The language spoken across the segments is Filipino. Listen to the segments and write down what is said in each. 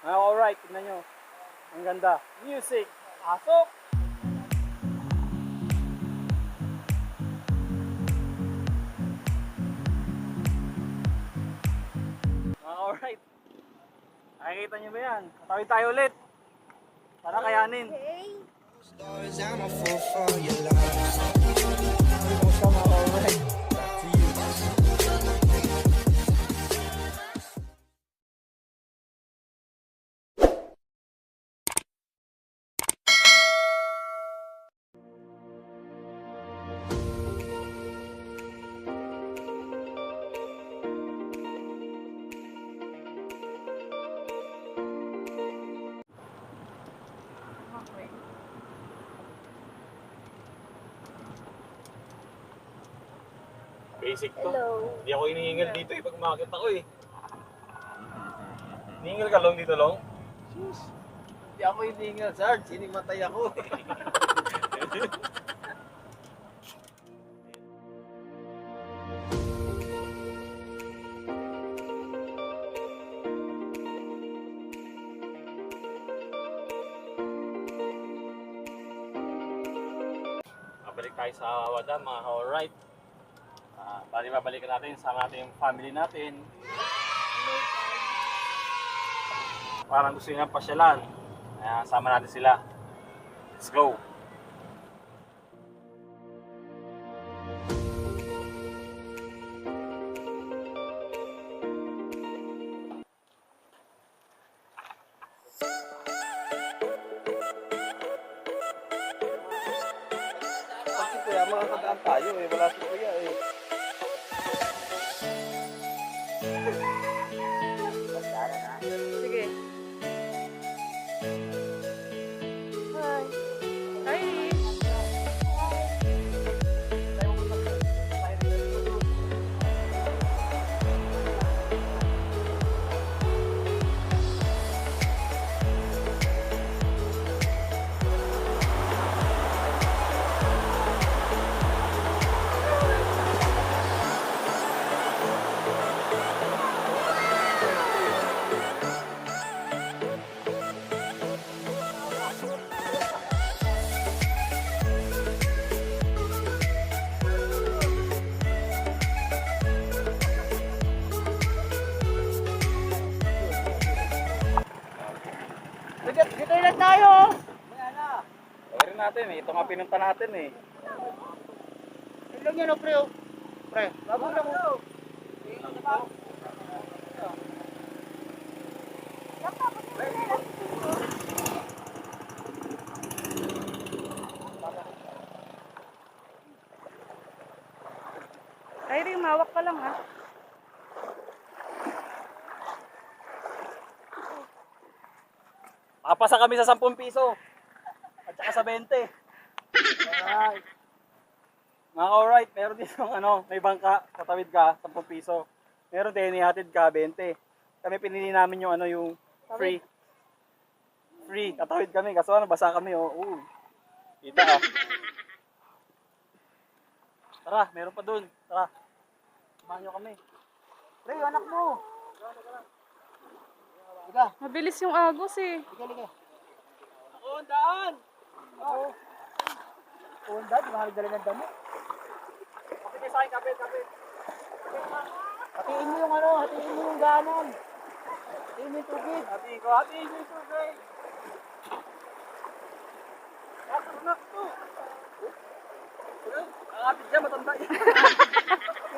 Ah, alright, tignan nyo. Ang ganda. Music. Pasok! Ah, alright. Nakikita nyo ba yan? Tawid tayo ulit. Para kayanin. Stars, I'm a fool for your love. Alright? Basic to. Hello. Hindi ako iniingal dito eh, pag umakit ako eh. Iniingal ka long dito long? Hindi ako hiningal, Sarge. Hinimatay ako. tayo sa Wadam, mga alright. Ah, bali babalikan natin sa natin yung family natin. Parang gusto nilang pasyalan. Kaya sama natin sila. Let's go! Kasi kuya, makakadaan tayo eh. Wala si kuya eh. Eh. Nga pinunta natin eh. Ilan yan, oh, pre? oh. Pre, bago lang mo. Kyrie, mawak ka lang ha. Makapasa kami sa 10 piso. At saka sa 20. Alright. Mga alright, meron dito ano, may bangka, tatawid ka, 10 piso. Meron din, ihatid ka, 20. Kami pinili namin yung ano, yung free. Free, tatawid kami, kaso ano, basa kami, oh. Oo. Kita ah. Tara, meron pa dun. Tara. Samahan nyo kami. Pre, yung anak mo. Mabilis yung agos eh. Ako, ang daan! Oo. Oo, ang daan, di makakagdala ng damo. Kapit sa akin, kapit, kapit. Hatiin mo yung ano, hatiin mo yung ganon. Hatiin mo yung tubig. Hatiin ko, hatiin ko yung tubig. Nakak, nakto. Nakakapit dyan, matanda yan.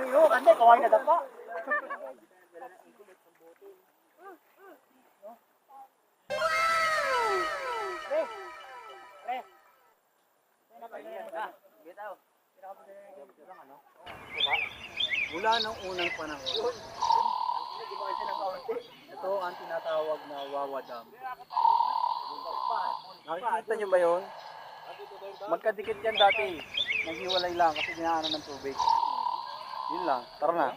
Iyo, kasi kawain na dapa. daw. Mula nung unang panahon, ito ang tinatawag na Wawa Dam. Nakikita nyo ba yun? Magkadikit yan dati. Naghiwalay lang kasi dinaanan ng tubig. Yun lang. Tara na.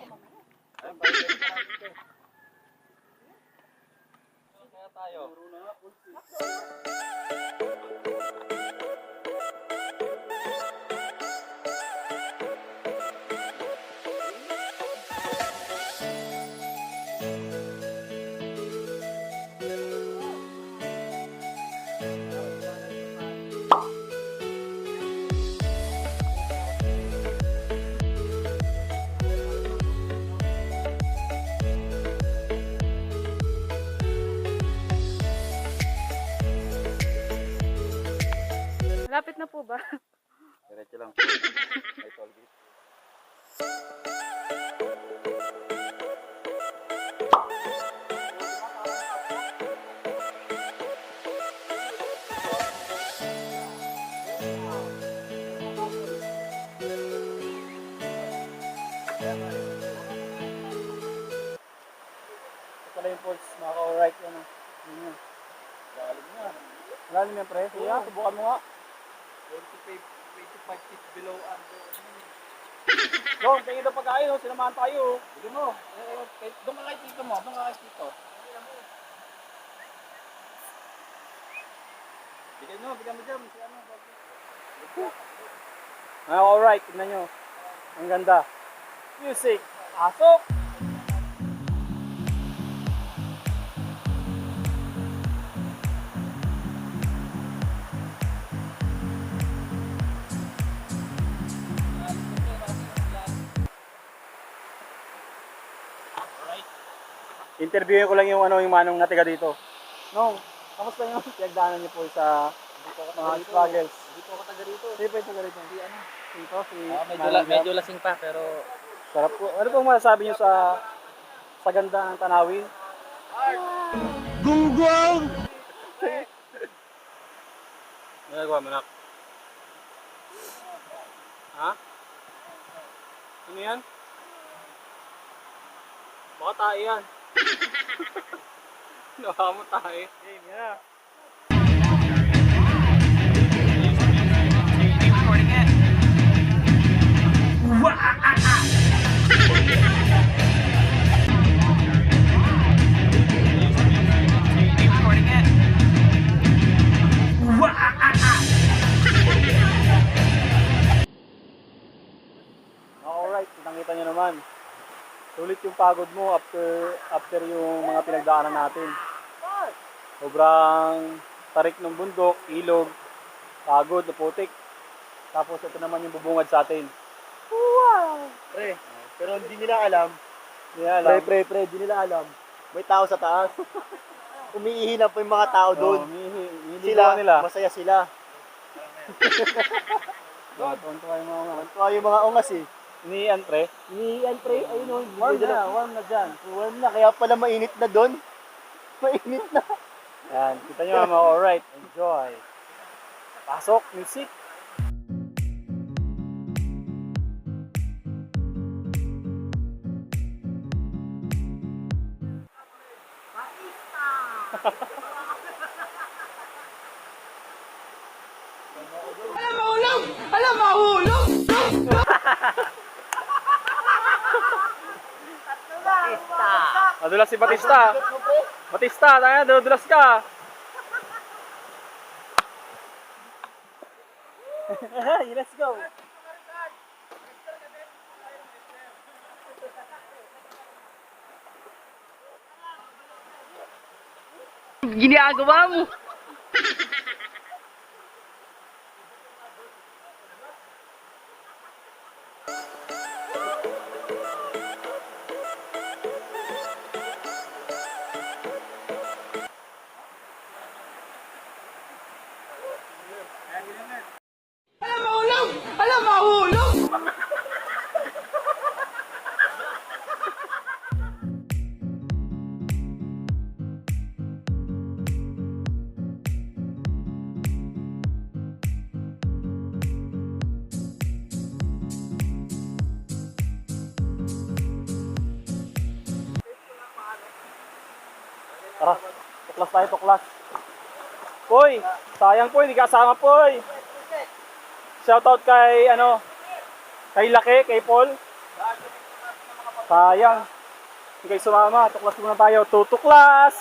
Kaya tayo. Na po ba? Diretso lang. May toll gate. Pala yung pulse, mga ka-alright yan. ah. Yun yun. Lalim yan. Lalim yan, pre. Kuya, subukan mo nga. 25, 25 feet below under. Don, tingin daw pagkain, oh. sinamahan tayo. Bigyan mo. Eh, eh, Doon ka kay tito mo. Doon ka kay tito. Bigyan mo, bigyan mo dyan. Ah, alright, tignan nyo. Ang ganda. Music. Pasok! Interviewin ko lang yung ano yung manong natiga dito. Nong, kamusta yung pinagdaanan niyo po sa mga struggles? Hindi po ako taga rito. Sino po yung taga rito? Si ano? Dito, si Ah, medyo, la, medyo lasing pa pero Sarap po. Ano pong masasabi niyo sa sa ganda ng tanawin? Gunggong! Ano nagawa mo, Nak? Ha? Ano yan? Baka tayo yan. Nawa mo tayo. Game, yan pagod mo after after yung mga pinagdaanan natin. Sobrang tarik ng bundok, ilog, pagod, putik. Tapos ito naman yung bubungad sa atin. Pre, pero hindi nila alam. Hindi na alam. Pre, pre, pre, hindi nila alam. May tao sa taas. Umiihinap po yung mga tao Oo, doon. hinihi- hiniligawan Sila, nila. masaya sila. Oh, tuwan-tuwa yung mga mga. Tuwa yung mga ungas eh. Iniiyan, pre. Iniiyan pre, ayun o. Warm na, warm na dyan. Warm na, kaya pala mainit na doon. Mainit na. Yan, kita nyo mga alright. Enjoy. Pasok, music. Madulas si Batista. Batista, tayo, dudulas ka. Let's go. Ginagawa mo. Tara, tuklas tayo, tuklas. Poy, sayang po, hindi kasama Poy. Shoutout kay, ano, kay Laki, kay Paul. Sayang. Hindi kayo sumama, tuklas muna tayo. Tutuklas!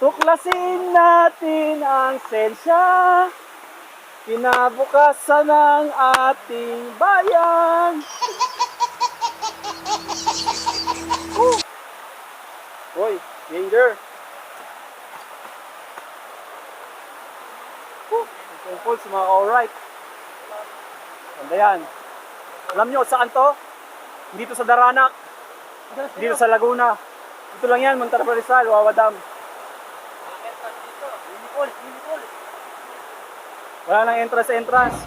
Tuklasin natin ang sensya. Kinabukasan ng ating bayan. Woo! Hoy, danger. Yung pulse, mga alright. Ganda yan. Alam nyo, saan to? Dito sa Daranak. Dito sa Laguna. Dito lang yan, Montara Rizal, Wawa Dam. Wala nang entrance entrance.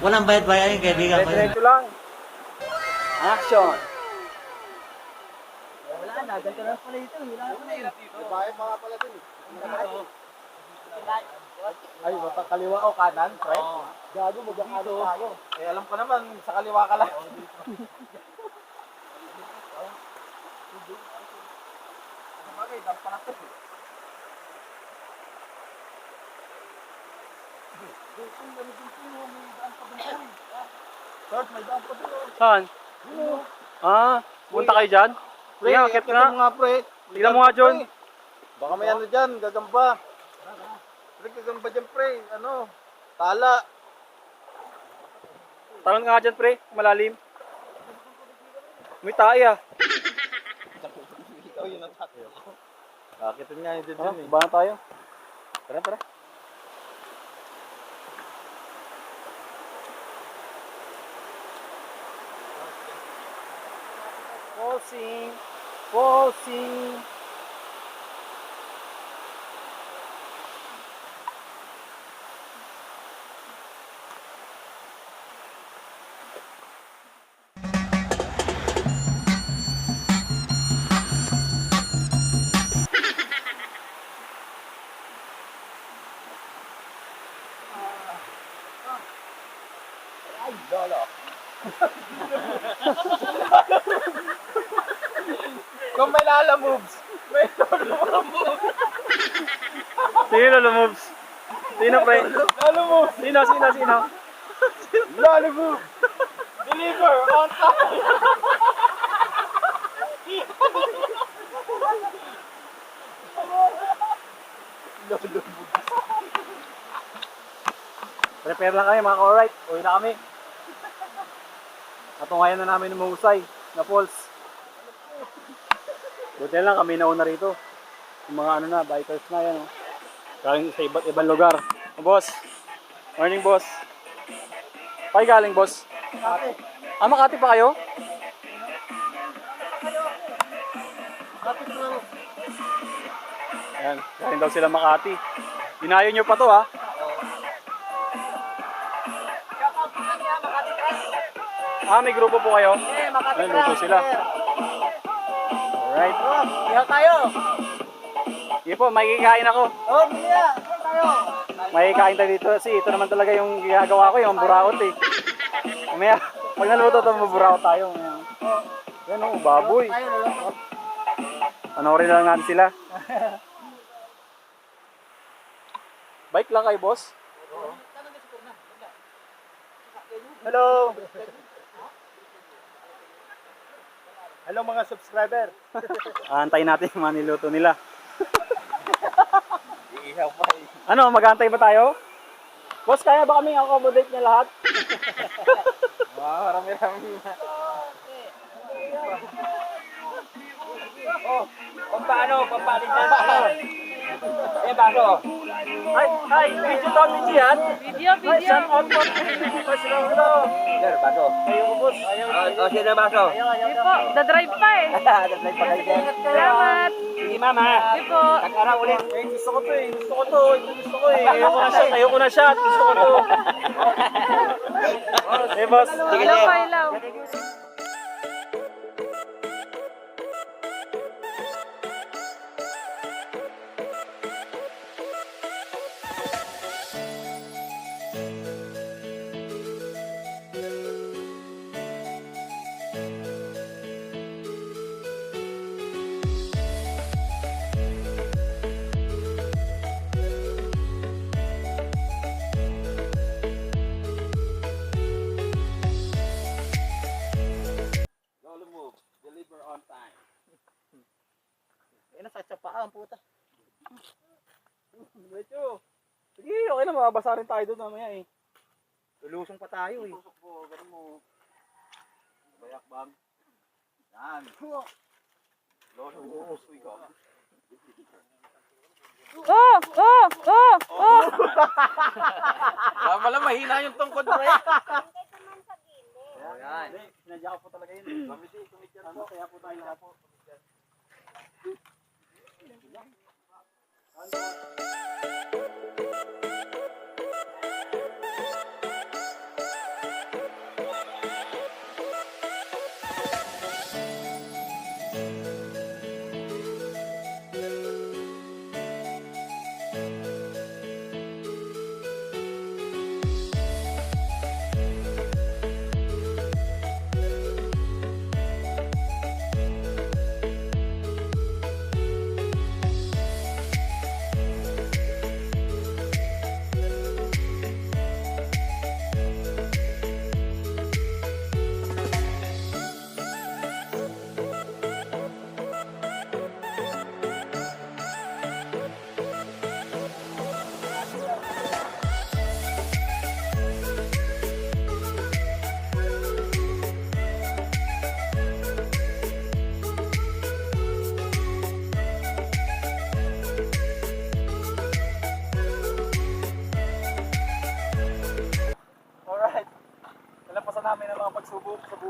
Walang bayad-bayad yung kaibigan ko. Diretso lang. Action. Wala na, ganito lang pala ito. Wala na. Bayad mga pala din. Ay, mata kaliwa o kanan, pre? Gago, magkakano tayo. Eh, alam ko naman, sa kaliwa ka lang. Saan? Ah, punta kayo dyan? Pre, nga, akit nga. nga, pre. Tignan mo nga, John. Baka may ano dyan, gagamba. Pre, gagamba dyan, pre. Ano? Tala. Tangan nga dyan, pre. Malalim. May tayo ah. Ikaw yun ang takyo. Kakitin nga yun dyan Ah, eh. ba na tayo? Tara, tara. Waltzing, waltzing. Kung may lala moves. Sino lalo moves? Sino, pre? Lala moves. Sino, sino, sino? Lala moves. Deliver on time. Prepare lang kami mga ka-alright. Uwi na kami. Natungayan na namin umuusay na falls. Buti lang kami nauna rito. Yung mga ano na, bikers na yan. Oh. Galing sa iba't ibang lugar. Oh, boss. Morning, boss. Pay galing, boss. Ah, Makati pa kayo? Ayan, galing daw sila Makati. Dinayo nyo pa to, ha? Ah, may grupo po kayo? Eh, Makati Ayun, luto sila. Alright. Ihaw tayo. Sige po, may kikain ako. Oh, Mia. Ihaw tayo. May kikain tayo dito kasi ito naman talaga yung ginagawa ko, yung buraot eh. Mamaya, pag naluto ito, maburaot tayo. Yan o, baboy. Tayo. Panoorin na lang natin sila. Bike lang kayo, boss? Hello. Hello mga subscriber. Aantayin natin yung mga niluto nila. Iihaw pa eh. Ano, mag-aantay ba tayo? Boss, kaya ba kaming accommodate niya lahat? Wow, rami-rami na. Pampaano? Pampalitan ano? Eh, baso. Ay, ay, video to, video yan. Video, Ay, video. shout out po. Ay, hello, hello. Sir, baso. Ayaw ko, boss. Ayaw ko. O, sino baso? Ayaw, ayaw. Sige po, dadrive pa eh. Dadlay pa kayo. Salamat. Sige, mama. Sige po. Tag-araw ulit. Eh, gusto ko to eh. Gusto ko to. Ito gusto ko eh. Ayaw ko na shot. Ayaw ko na shot. Gusto ko to. Eh, boss. Sige, Ilaw pa, ilaw. Mababasa rin tayo doon mamaya eh. Lulusong pa tayo eh. Lusok po, ganun mo. Bayak bang. Yan. Uusoy ka. Oh, oh, oh, oh. Kaya pala mahina yung tungkod, pre. Yan. Hindi, sinadya ko po talaga yun. Comedy, comedian po. Kaya po tayo lahat po. pagsubok sa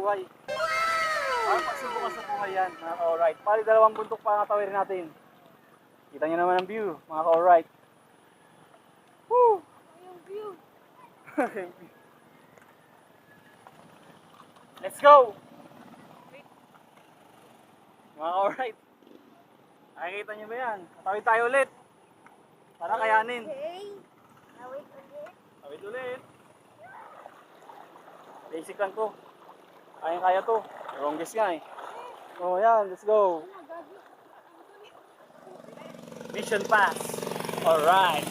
buhay. Parang pagsubok ka sa buhay yan, mga ka-alright. Pali dalawang bundok pa ang tawirin natin. Kita nyo naman ang view, mga ka-alright. Woo! Yung view. Let's go! Mga alright. Nakikita nyo ba yan? Tatawid tayo ulit. Para kayanin. Okay. Nawait ulit. Tawid ulit. Basic lang to. Kaya kaya to. Longest nga eh. Oh, yan. Let's go. Mission pass. Alright.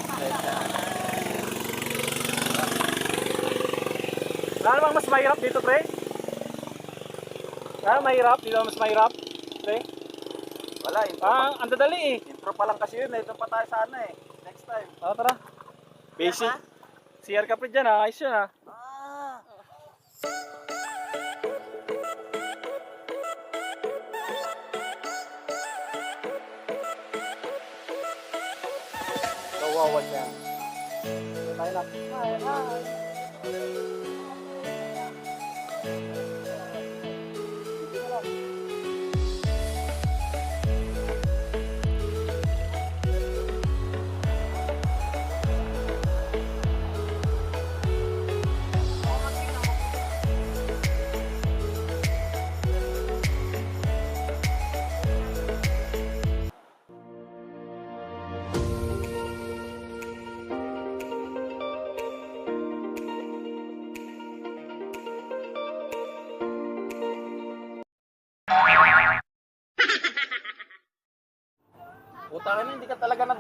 Wala namang mas mahirap dito, pre? Wala mahirap? Dito mas mahirap? Pre? Wala, intro, Ah, ang dadali eh. intro pa lang kasi yun eh. Doon pa tayo sana eh. Next time. Ah, tara. Basic. CR ka pre dyan ha. Ayos yan ha. Tayo na. Hi,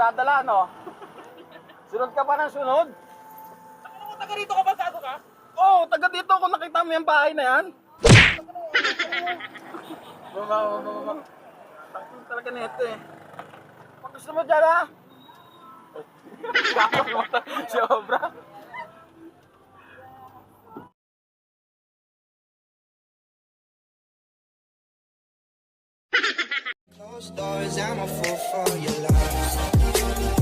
nadadala, no? Sunod ka pa ng sunod? Taga rito ka ba? Tago ka? Oo, oh, taga dito kung nakita mo yung bahay na yan. Baba, baba, baba. Takot talaga nito eh. Pag gusto mo dyan ha? Sobra. stars, I'm a fool for your lies.